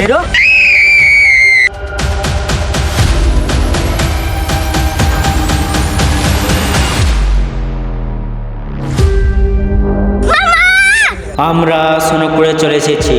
Pero. আমরা করে চলে এসেছি